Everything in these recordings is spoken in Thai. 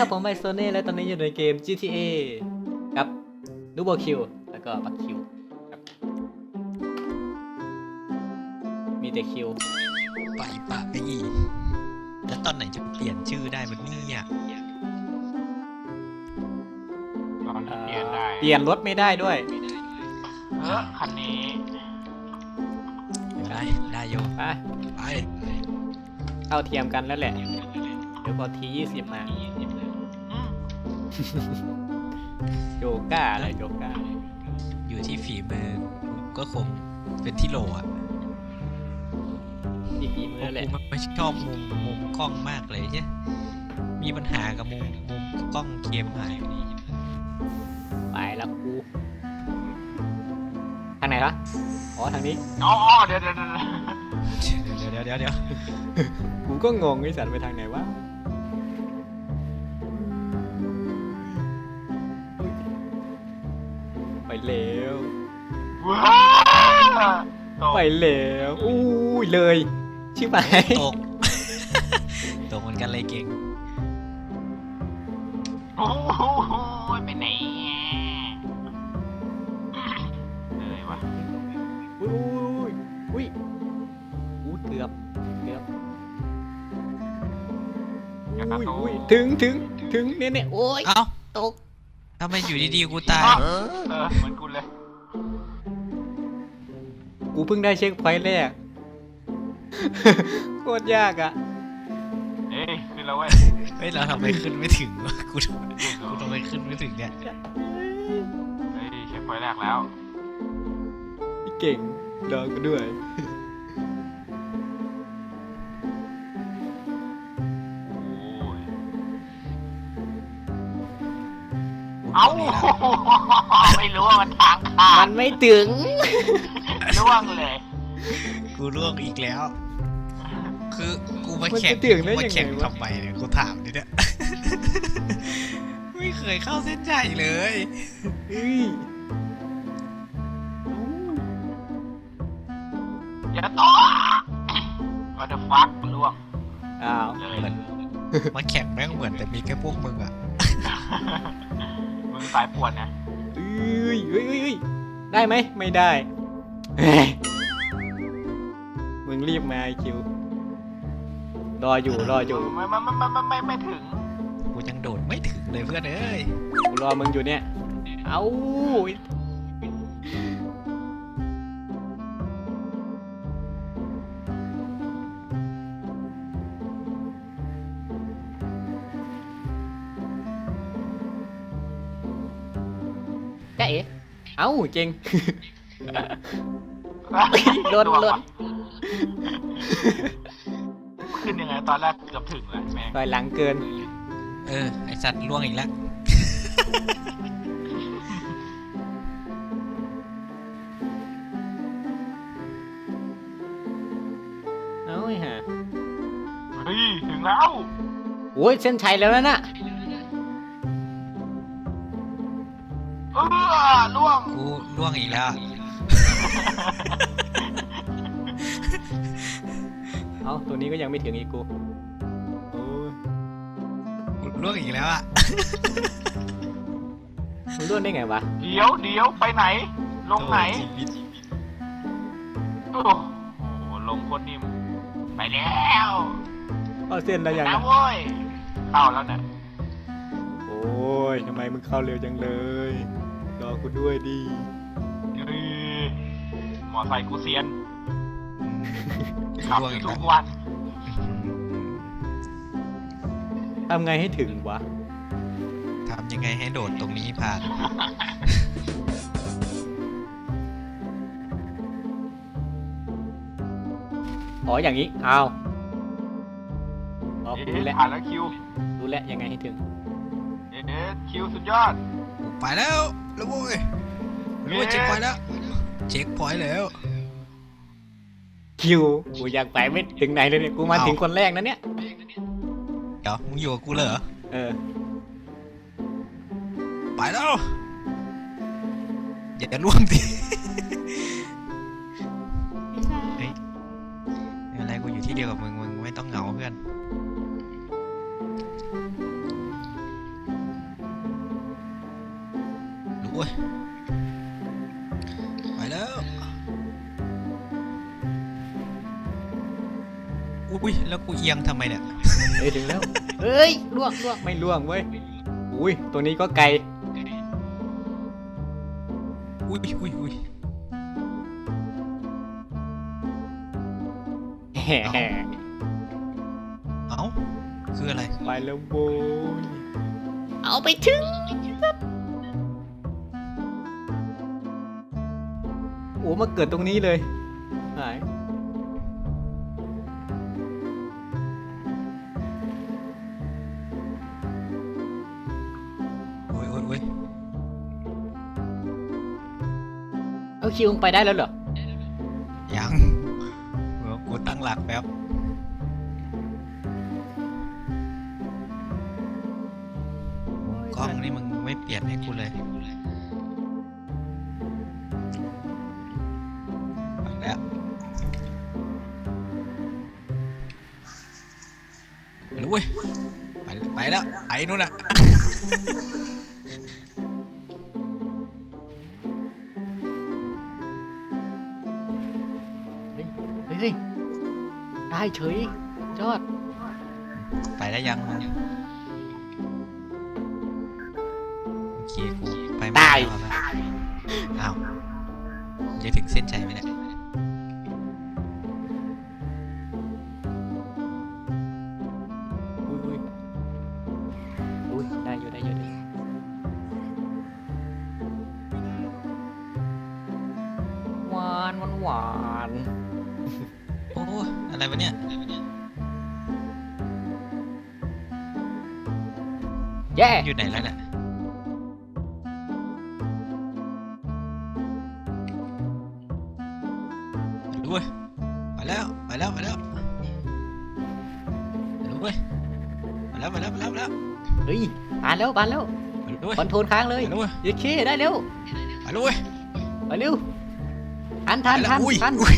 ครับผมไมโซเน่และตอนนี้อยู่ในเกม GTA กับนูโบคิวแล้วก็ปักคิวครับมีแต่คิวไปปะไอ้อีแล้วตอนไหนจะเปลี่ยนชื่อได้มันเนี่ยตอนเอ่ที่อเปลี่ยนได้เปลี่ยนรถไม่ได้ด้วยเออคันนี้ได้ได้โยไปไปเอาเทียมกันแล้วแหละเดี๋ยวพอทียี่สิบมาอืม โยก้าอะไรโยก้าอยู่ที่ฝีมือก็คงเป็นที่โหลอะอีกทีมือแหละกูไม่ชอบมุมมุมกล้องมากเลยใช่มีปัญหากับมุมมุมกล้องเกมหายไปแล้วกูทางไหนละอ๋อทางนี้อ๋ออ๋อเดี๋ยวเดี๋ยวเดี๋ยวเดี๋ยวเดี๋ยวเดี๋ยวเดี๋ยวเดี๋ยวกูก็งงไอ้สันไปทางไหนวะ แล้วว้าวตกไปแล้วอู้ยเลยชิบหายตก ตกเหมือนกันเลยเก่ง โอ้โหไปไหนเหนื่อยวะอุ้ยอุ้ยอุ้ยเกือบเกือบอย่ากระอุ้ยโดอุ้ยดถึงถึงถึงเนี่ยเนี่ยโอ้ยเอ้า ตก ทำไมอยู่ดีๆกูตายอ้าวเออเหมือนกูเลย กูเพิ่งได้เช็คพอยต์แรก โคตรยากอะ เอ้ยขึ้นแล้วเว้ยเฮ้ยเราทำไมขึ้นไม่ถึงวะกูทำกูทำไมขึ้นไม่ถึงเนี่ย เฮ้ยเช็คไฟแรกแล้ว พี่เก่งรอกูด้วย ไม่รู้ว่ามันทางขามัดนไม่ถึง ล่วงเลย กูร่วงอีกแล้ว คือกูมามันจะแข่งถึงได้กูมายังไงแข่งวะ ทำไมเนี่ยกูถามดิเนี่ย ไม่เคยเข้าเส้นชัยเลย เฮ้ยอย่าตกวัตฟักล่วงอ้าว เลยเหมือนมาแข่งแม่งเหมือนแต่มีแค่พวกมึงอะ มึงสายปวดนะเอ้ยเอ้ยเอ้ยเอ้ยได้ไหมไม่ได้เฮ้ยมึงรีบมาไอ้คิว รออยู่รออยู่ไม่ไม่ไม่ไม่ไม่ไม่ถึง กูยังโดดไม่ถึงเลยเพื่อนเอ้ย กูรอมึงอยู่เนี่ย เอา เอ๋เอ้าเจงโดนล่วงโดนว่ะขึ้นยังไงตอนแรกเกือบถึงแล้วแม่งต่อยหลังเกิน เออ ไอสัตว์ล่วงอีกแล้ว เอ้าไอ้ห่าเฮ้ย ถึงแล้ว โอ้ยเส้นชัยแล้วนะน่ะ ล่วง กูล่วงอีกแล้วอะเอ้าตัวนี้ก็ยังไม่ถึงอีกกูโอ้ยกูล่วงอีกแล้วอะมึงร่วนได้ไงวะเดี๋ยวเดี๋ยวไปไหน ลงไหนโอ้ชีวิตโอ้โหลงโคนนิ่มไปแล้วเอาเส้นแล้วยังนะอะเว้ยเข้าแล้วเนี่ยโอ้ยทำไมมึงเข้าเร็วจังเลย รอกูด้วยดี เฮ้ยมอไซค์กูเซียนอืมขับล่วงอีกทุแล้วกวันทำไงให้ถึงวะ ทำยังไงให้โดดตรงนี้ผ่าน อ๋ออย่างนี้อ้าวอ๋อกูเอ๊ะรู้แล้วผ่านแล้วคิว รู้แล้วยังไงให้ถึง เอ๊ะคิวสุดยอด ไปแล้วแล้วโว้ยรู้ว่าเช็คพอยต์แล้ว เช็คพอยต์แล้ว คิวกูอยากไปไม่ถึงไหนเลยเนี่ยกูมาเอ้า ถึงคนแรกนะเนี่ยเดี๋ยวมึงอยู่กับกูเลยเหรอ เออไปแล้ว อย่าจะร่วงดิเฮ้ยไม่เป็นไรกูอยู่ที่เดียวกับมึง อ้ยไปแล้วอุ้ยแล้วกูเอียงทำไมเนี่ยเอ้ยถึงแล้วเอ้ยล่วงล่วงไม่ล่วงเว้ย อุ้ย ตัวนี้ก็ไกล อุ้ยอุ้ยอุ้ยแห่เอ้าคืออะไร ไปแล้วโบยเอาไปถึง อ้มาเกิดตรงนี้เลยหายโอ้ยโอ้ยโอ้ยเอาคิวไปได้แล้วเหรอ ยังเดี๋ยวกูตั้งหลักแป๊บกล้องนี่มึงไม่เปลี่ยนให้กูเลย เว้ยไปไปแล้วไปนู่นน่ะเฮ้ยเฮ้ยได้เฉยยอด ไปได้ยังมึงโอเคกูไปไม่ตายแล้วอะอ้าวจะถึงเส้นชัยไหมเนี่ย หวานหวานหวานโอ้อะไรวะเนี่ย แย่อยู่ไหนแล้วเนี่ยไปด้วยไปแล้วไปแล้วไปแล้วไปด้วยไปแล้วไปแล้วไปแล้วไปแล้วเฮ้ยบานแล้วบานแล้วไปด้วยคอนโทรลค้างเลยไปด้วยยึดเคได้เร็วไปด้วยไปเร็ว ทันทันไปแล้วทันอุ้ยทันอุ้ย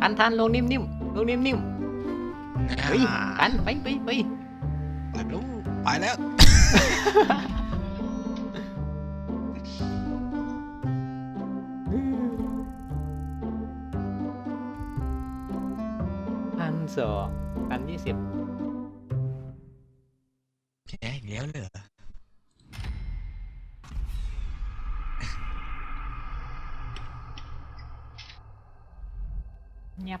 ทันทันลงนิ่มๆลงนิ่มๆเฮ้ยทันไปไปไปไปดูไปแล้วพันสองพันยี่สิบ เงียบ